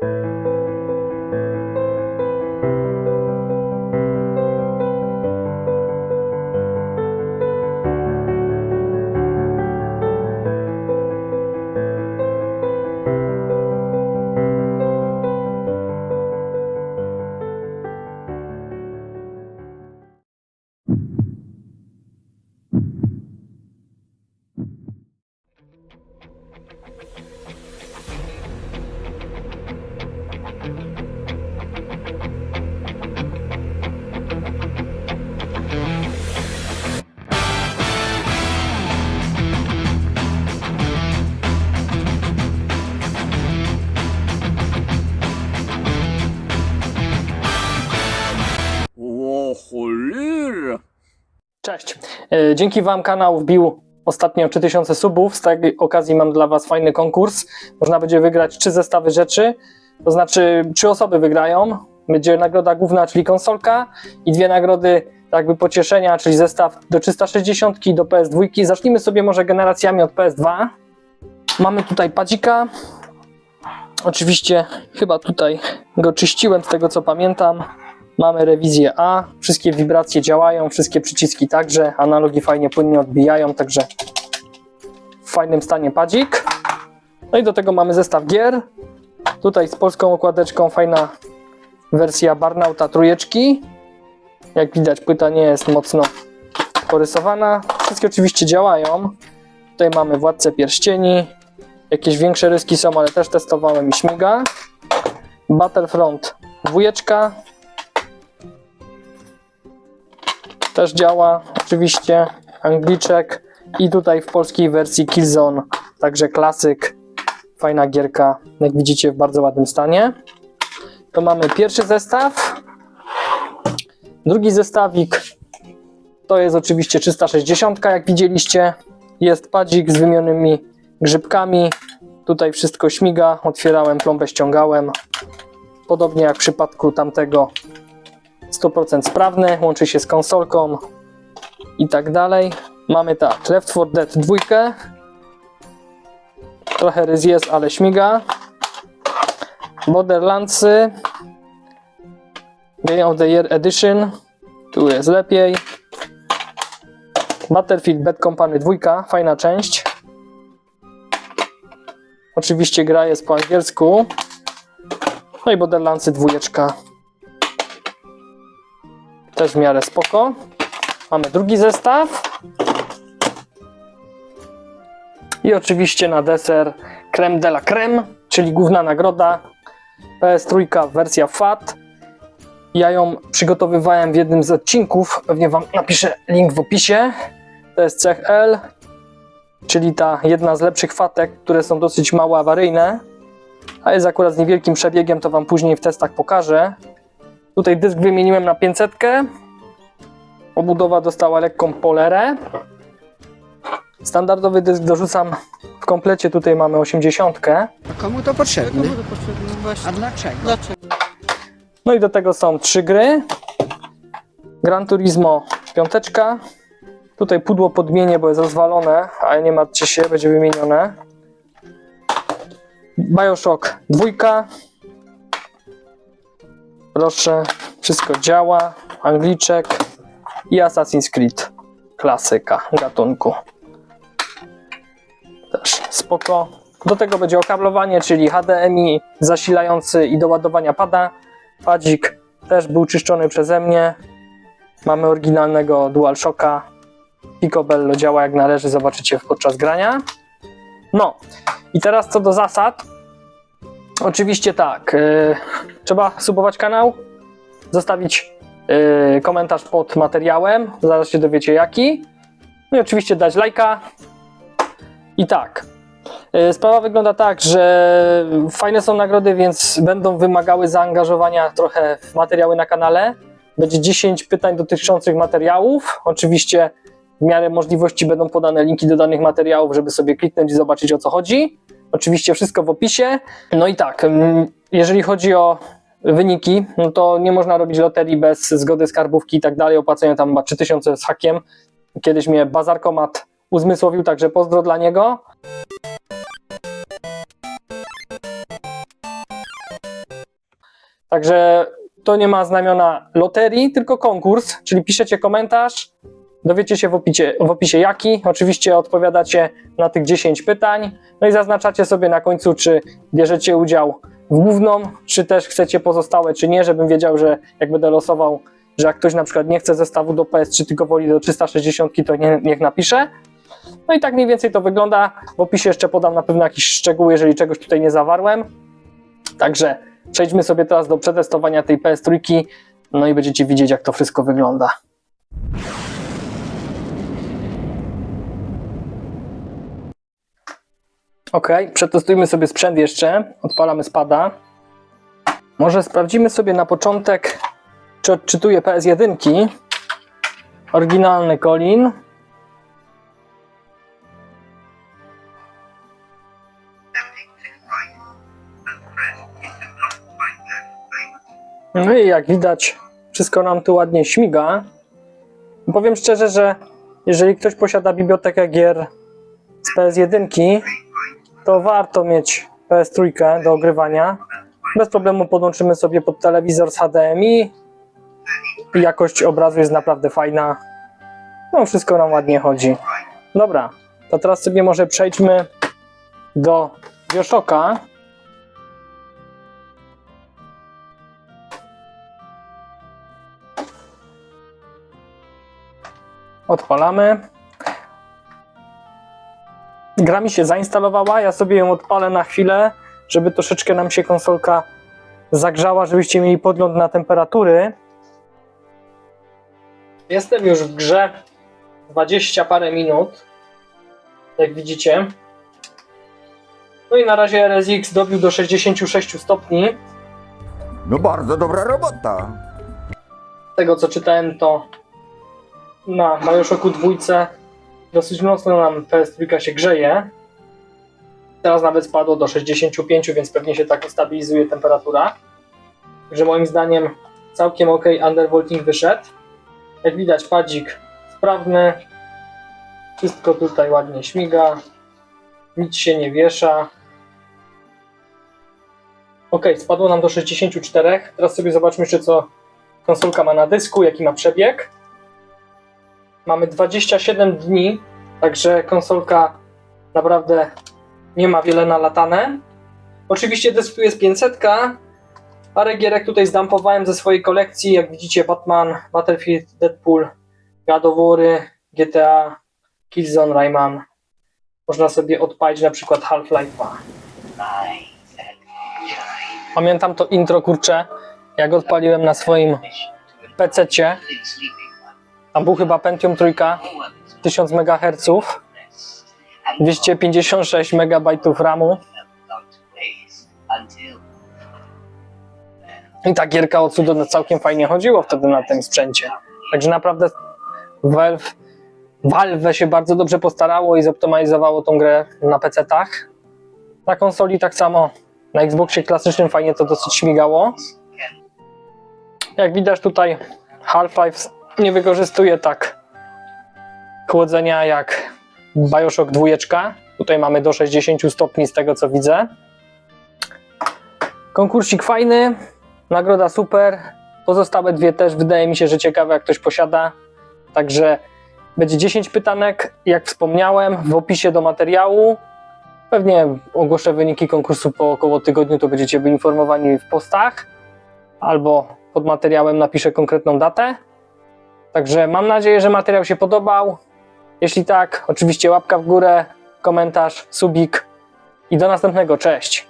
O Cześć. E, Dzięki Wam kanał wbił ostatnio 3000 subów. Z tej okazji mam dla Was fajny konkurs. Można będzie wygrać trzy zestawy rzeczy. To znaczy, trzy osoby wygrają. Będzie nagroda główna, czyli konsolka, i dwie nagrody jakby pocieszenia, czyli zestaw do 360 do PS2. Zacznijmy sobie może generacjami od PS2. Mamy tutaj padzika. Oczywiście chyba tutaj go czyściłem z tego co pamiętam. Mamy rewizję A, wszystkie wibracje działają, wszystkie przyciski także, analogi fajnie płynnie odbijają, także w fajnym stanie padzik. No i do tego mamy zestaw gier. Tutaj z polską okładeczką fajna wersja Barnauta trójeczki. Jak widać płyta nie jest mocno porysowana. Wszystkie oczywiście działają. Tutaj mamy Władcę Pierścieni. Jakieś większe ryski są, ale też testowałem i śmiga. Battlefront dwójeczka, też działa oczywiście Angliczek i tutaj w polskiej wersji Killzone. Także klasyk fajna gierka jak widzicie w bardzo ładnym stanie. To mamy pierwszy zestaw. Drugi zestawik to jest oczywiście 360 jak widzieliście. Jest padzik z wymienionymi grzybkami. Tutaj wszystko śmiga. Otwierałem plombę ściągałem. Podobnie jak w przypadku tamtego 100% sprawny, łączy się z konsolką i tak dalej. Mamy tak, Left 4 Dead 2. Trochę rys jest, ale śmiga. Borderlandsy. Game of the Year Edition. Tu jest lepiej. Battlefield Bad Company 2, fajna część. Oczywiście gra jest po angielsku. No i Borderlandsy 2 też w miarę spoko. Mamy drugi zestaw. I oczywiście na deser creme de la creme, czyli główna nagroda PS3 wersja FAT. Ja ją przygotowywałem w jednym z odcinków, pewnie Wam napiszę link w opisie. To jest cech L, czyli ta jedna z lepszych fatek, które są dosyć mało awaryjne, a jest akurat z niewielkim przebiegiem, to Wam później w testach pokażę. Tutaj dysk wymieniłem na 500. Obudowa dostała lekką polerę. Standardowy dysk dorzucam w komplecie. Tutaj mamy 80. A komu to potrzebne? Komu to potrzebne? Właśnie. A dlaczego? Dlaczego? No i do tego są trzy gry. Gran Turismo piąteczka. Tutaj pudło podmienię, bo jest rozwalone, ale nie martwcie się, będzie wymienione. Bioshock dwójka. Proszę, wszystko działa. Angliczek i Assassin's Creed. Klasyka gatunku. Też spoko. Do tego będzie okablowanie, czyli HDMI zasilający i do ładowania pada. Padzik też był czyszczony przeze mnie. Mamy oryginalnego DualShocka. Picobello działa jak należy, zobaczycie podczas grania. No i teraz co do zasad. Oczywiście tak, yy, trzeba subować kanał, zostawić yy, komentarz pod materiałem, zaraz się dowiecie jaki. No i oczywiście dać lajka. I tak, yy, sprawa wygląda tak, że fajne są nagrody, więc będą wymagały zaangażowania trochę w materiały na kanale. Będzie 10 pytań dotyczących materiałów. Oczywiście w miarę możliwości będą podane linki do danych materiałów, żeby sobie kliknąć i zobaczyć o co chodzi. Oczywiście wszystko w opisie. No i tak, mm, jeżeli chodzi o wyniki, no to nie można robić loterii bez zgody skarbówki i tak dalej. Opłacają tam chyba 3000 z hakiem. Kiedyś mnie Bazarkomat uzmysłowił, także pozdro dla niego. Także to nie ma znamiona loterii, tylko konkurs, czyli piszecie komentarz, dowiecie się w opisie, w opisie jaki. Oczywiście odpowiadacie na tych 10 pytań, no i zaznaczacie sobie na końcu, czy bierzecie udział główną, czy też chcecie pozostałe, czy nie, żebym wiedział, że jak będę losował, że jak ktoś na przykład nie chce zestawu do PS3, tylko woli do 360, to nie, niech napisze. No i tak mniej więcej to wygląda. W opisie jeszcze podam na pewno jakieś szczegóły, jeżeli czegoś tutaj nie zawarłem. Także przejdźmy sobie teraz do przetestowania tej PS3, no i będziecie widzieć, jak to wszystko wygląda. Ok, przetestujmy sobie sprzęt jeszcze. Odpalamy spada. Może sprawdzimy sobie na początek, czy odczytuje PS1. Oryginalny Colin. No i jak widać, wszystko nam tu ładnie śmiga. Powiem szczerze, że jeżeli ktoś posiada bibliotekę gier z PS1, to warto mieć PS3 do ogrywania. Bez problemu podłączymy sobie pod telewizor z HDMI jakość obrazu jest naprawdę fajna. No, wszystko nam ładnie chodzi. Dobra, to teraz sobie może przejdźmy do Bioshocka. Odpalamy. Gra mi się zainstalowała, ja sobie ją odpalę na chwilę, żeby troszeczkę nam się konsolka zagrzała, żebyście mieli podgląd na temperatury. Jestem już w grze 20 parę minut, jak widzicie. No i na razie RSX dobił do 66 stopni. No bardzo dobra robota. Z tego co czytałem, to na Bioshocku dwójce dosyć mocno nam PS3 się grzeje. Teraz nawet spadło do 65, więc pewnie się tak stabilizuje temperatura. Także moim zdaniem całkiem ok undervolting wyszedł. Jak widać padzik sprawny. Wszystko tutaj ładnie śmiga. Nic się nie wiesza. Ok, spadło nam do 64. Teraz sobie zobaczmy jeszcze co konsolka ma na dysku, jaki ma przebieg. Mamy 27 dni, także konsolka naprawdę nie ma wiele nalatane. Oczywiście dysk tu jest 500. Parę gierek tutaj zdampowałem ze swojej kolekcji, jak widzicie Batman, Battlefield, Deadpool, God of War, GTA, Killzone, Rayman. Można sobie odpalić na przykład Half-Life 2. Pamiętam to intro, kurczę, jak odpaliłem na swoim PC-cie. Tam był chyba Pentium trójka, 1000 MHz, 256 MB RAMu. I ta gierka od cudu całkiem fajnie chodziło wtedy na tym sprzęcie. Także naprawdę Valve, Valve się bardzo dobrze postarało i zoptymalizowało tą grę na PC-tach. Na konsoli tak samo. Na Xboxie klasycznym fajnie to dosyć śmigało. Jak widać tutaj Half-Life nie wykorzystuje tak chłodzenia jak Bioshock 2. Tutaj mamy do 60 stopni z tego co widzę. Konkursik fajny, nagroda super. Pozostałe dwie też wydaje mi się, że ciekawe jak ktoś posiada. Także będzie 10 pytanek, jak wspomniałem, w opisie do materiału. Pewnie ogłoszę wyniki konkursu po około tygodniu, to będziecie wyinformowani w postach albo pod materiałem napiszę konkretną datę. Także mam nadzieję, że materiał się podobał. Jeśli tak, oczywiście łapka w górę, komentarz, subik i do następnego. Cześć!